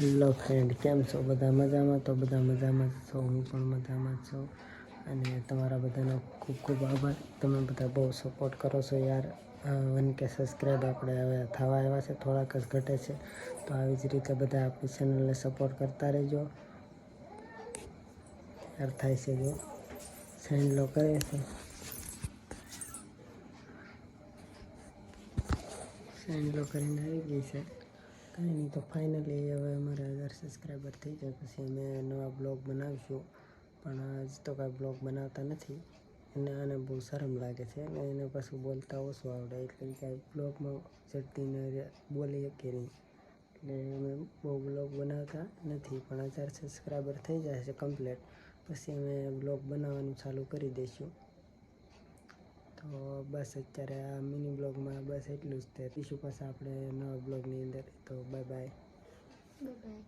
Hello friend, કેમ છો? બધા મજામાં? તો બધા મજામાં જ છો, હું પણ મજામાં જ છું. અને તમારા બધાનો ખૂબ ખૂબ આભાર. તમે બધા બહુ સપોર્ટ કરો છો યાર. વન કે સબસ્ક્રાઈબ આપણે હવે થવા આવ્યા છે, થોડાક જ ઘટે છે. તો આવી જ રીતે બધા આપણી ચેનલને સપોર્ટ કરતા રહેજો. યાર, થાય છે જો. સેન્ડલો કરે છે. સેન્ડલો કરીને આવી ગઈ છે. કાંઈ નહીં, તો ફાઇનલી હવે અમારે હજાર સબસ્ક્રાઈબર થઈ જાય પછી અમે નવા બ્લોગ બનાવીશું. પણ આજ તો કાંઈ બ્લોગ બનાવતા નથી. અને આને બહુ શરમ લાગે છે. અને એને પાછું બોલતા ઓછું આવડે, એટલે કાંઈ બ્લોગમાં ચડતીને બોલી શકીએ નહીં. એટલે અમે બહુ બ્લોગ બનાવતા નથી, પણ હજાર સબસ્ક્રાઈબર થઈ છે કમ્પ્લેટ પછી અમે બ્લોગ બનાવવાનું ચાલુ કરી દઈશું. તો બસ અત્યારે આ મિની બ્લોગમાં બસ એટલું જ તે. પીશું પાછા આપણે નવા બ્લોગની અંદર. તો બાય. Bye bye.